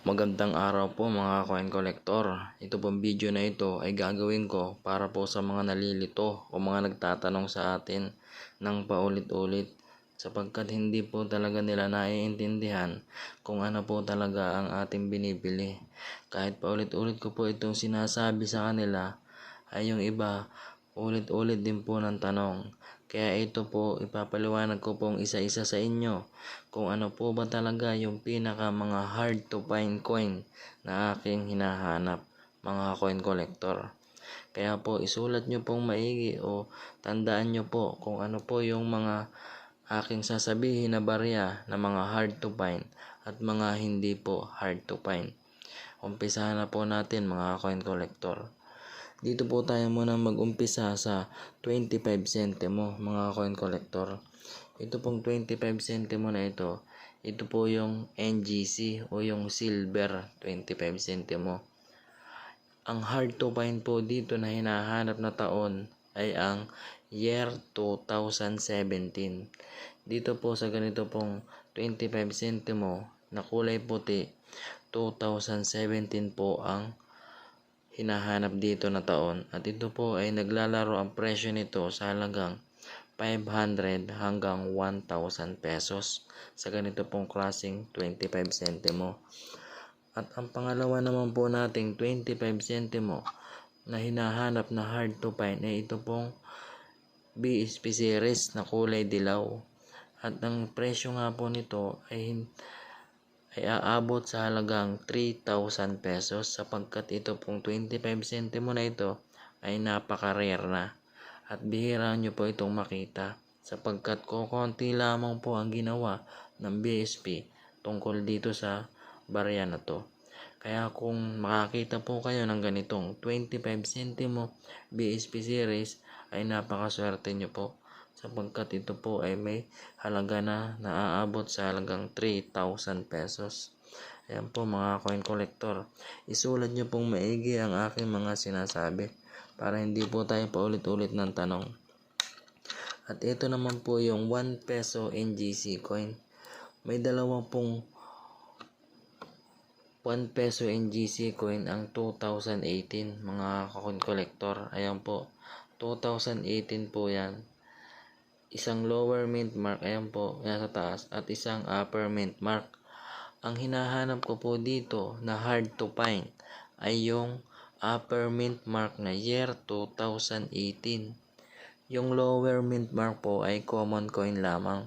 Magandang araw po mga coin collector. Ito pong video na ito ay gagawin ko para po sa mga nalilito o mga nagtatanong sa atin ng paulit-ulit sapagkat hindi po talaga nila naiintindihan kung ano po talaga ang ating binibili. Kahit paulit-ulit ko po itong sinasabi sa kanila ay yung iba ulit-ulit din po ng tanong. Kaya ito po ipapaliwanag ko pong isa-isa sa inyo kung ano po ba talaga yung pinaka mga hard to find coin na aking hinahanap mga coin collector. Kaya po isulat nyo pong maigi o tandaan nyo po kung ano po yung mga aking sasabihin na barya na mga hard to find at mga hindi po hard to find. Umpisahan na po natin mga coin collector. Dito po tayo muna mag-umpisa sa 25 centimo mga coin collector. Ito pong 25 centimo na ito, ito po yung NGC o yung silver 25 centimo. Ang hard to find po dito na hinahanap na taon ay ang year 2017. Dito po sa ganito pong 25 centimo na kulay puti, 2017 po ang hinahanap dito na taon at ito po ay naglalaro ang presyo nito sa halagang 500 hanggang 1,000 pesos sa ganito pong klaseng 25 centimo. At ang pangalawa naman po nating 25 centimo na hinahanap na hard to find ay ito pong BSP series na kulay dilaw. At ang presyo nga po nito ay ay aabot sa halagang 3,000 pesos sapagkat ito pong 25 centimo na ito ay napaka-rare na at bihira nyo po itong makita sapagkat kukonti lamang po ang ginawa ng BSP tungkol dito sa barya na to. Kaya kung makakita po kayo ng ganitong 25 centimo BSP series ay napakaswerte nyo po sapagkat ito po ay may halaga na naaabot sa halagang 3,000 pesos. Ayan po mga coin collector. Isulat nyo pong maigi ang aking mga sinasabi para hindi po tayo paulit-ulit ng tanong. At ito naman po yung 1 peso NGC coin. May dalawa pong 1 peso NGC coin ang 2018 mga coin collector. Ayan po. 2018 po yan isang lower mint mark, ayan po, yan sa taas, at isang upper mint mark. Ang hinahanap ko po dito na hard to find ay yung upper mint mark na year 2018. Yung lower mint mark po ay common coin lamang.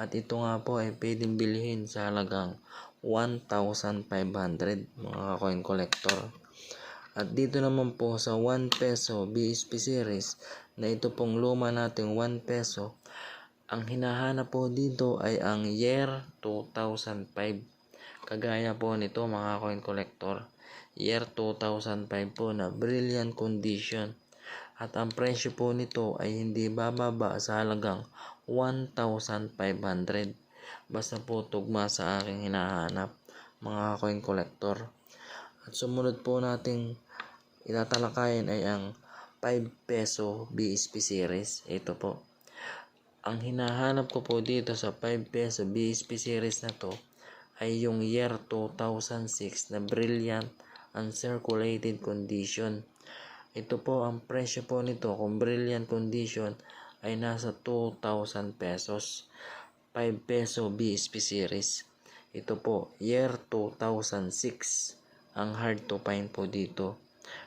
At ito nga po ay pwedeng bilhin sa halagang 1,500 mga coin collector. At dito naman po sa 1 peso BSP series na ito pong luma nating 1 peso ang hinahanap po dito ay ang year 2005. Kagaya po nito mga coin collector. Year 2005 po na brilliant condition. At ang presyo po nito ay hindi bababa sa halagang 1,500. Basta po tugma sa aking hinahanap mga coin collector. At sumunod po nating itatalakayin ay ang 5 peso BSP series. Ito po. Ang hinahanap ko po dito sa 5 peso BSP series na to ay yung year 2006 na brilliant uncirculated condition. Ito po ang presyo po nito kung brilliant condition ay nasa 2,000 pesos. 5 peso BSP series. Ito po, year 2006 ang hard to find po dito.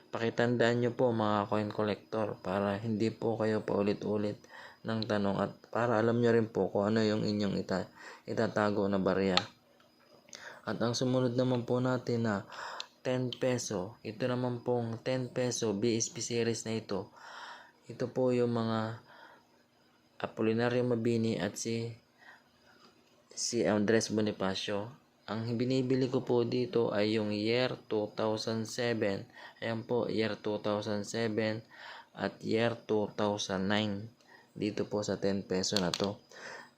Pakitandaan nyo po mga coin collector para hindi po kayo paulit-ulit ng tanong at para alam nyo rin po kung ano yung inyong ita itatago na barya. At ang sumunod naman po natin na 10 peso. Ito naman pong 10 peso BSP series na ito. Ito po yung mga Apolinario Mabini at si si Andres Bonifacio. Ang binibili ko po dito ay yung year 2007. Ayan po, year 2007 at year 2009 dito po sa 10 peso na to.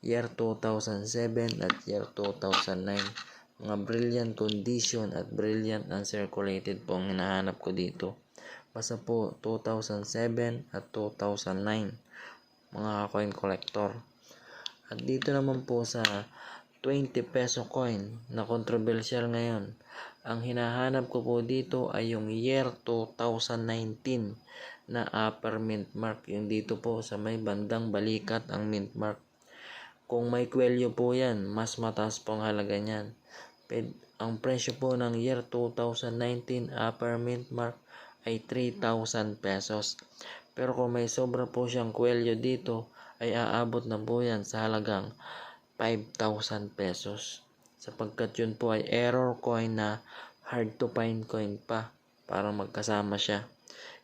Year 2007 at year 2009. Mga brilliant condition at brilliant uncirculated po ang hinahanap ko dito. Basta po 2007 at 2009 mga coin collector. At dito naman po sa 20 peso coin na controversial ngayon. Ang hinahanap ko po dito ay yung year 2019 na upper mint mark. Yung dito po sa may bandang balikat ang mint mark. Kung may kwelyo po yan, mas mataas po ang halaga niyan. Ang presyo po ng year 2019 upper mint mark ay 3,000 pesos. Pero kung may sobra po siyang kwelyo dito, ay aabot na po yan sa halagang 5,000 pesos. Sapagkat yun po ay error coin na hard to find coin pa para magkasama siya.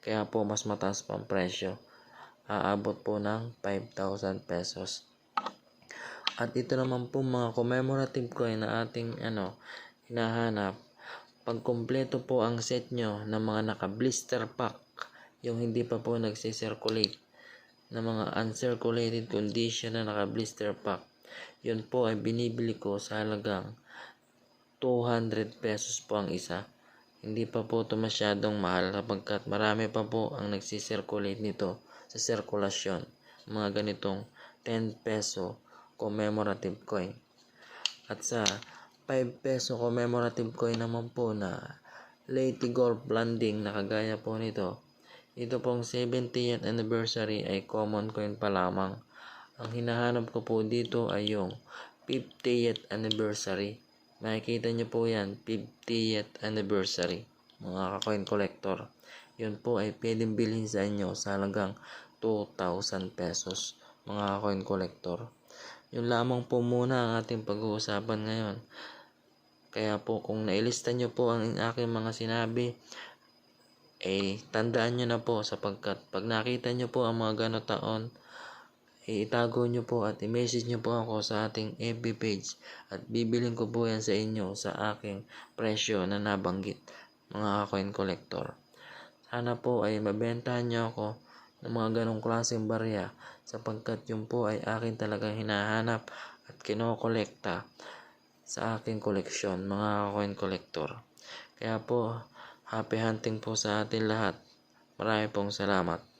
Kaya po mas mataas pa ang presyo. Aabot po ng 5,000 pesos. At ito naman po mga commemorative coin na ating ano, hinahanap. Pag kumpleto po ang set nyo ng mga naka-blister pack, yung hindi pa po nagsisirculate, na mga uncirculated condition na naka-blister pack, yun po ay binibili ko sa halagang 200 pesos po ang isa. Hindi pa po ito masyadong mahal sapagkat marami pa po ang nagsisirculate nito sa sirkulasyon. Mga ganitong 10 peso commemorative coin. At sa 5 peso commemorative coin naman po na Lady Gold Blanding na kagaya po nito. Ito pong 70th anniversary ay common coin pa lamang. Ang hinahanap ko po dito ay yung 50th anniversary. Makikita nyo po yan, 50th anniversary, mga ka-coin collector. Yun po ay pwedeng bilhin sa inyo sa halagang 2,000 pesos, mga coin collector. Yun lamang po muna ang ating pag-uusapan ngayon. Kaya po kung nailista nyo po ang aking mga sinabi, eh tandaan nyo na po sapagkat pag nakita nyo po ang mga gano taon, itago nyo po at i-message nyo po ako sa ating FB page at bibiling ko po yan sa inyo sa aking presyo na nabanggit mga coin collector. Sana po ay mabentahan nyo ako ng mga ganong klaseng barya sapagkat yun po ay akin talagang hinahanap at kinokolekta sa aking koleksyon mga coin collector. Kaya po, happy hunting po sa atin lahat. Marami pong salamat.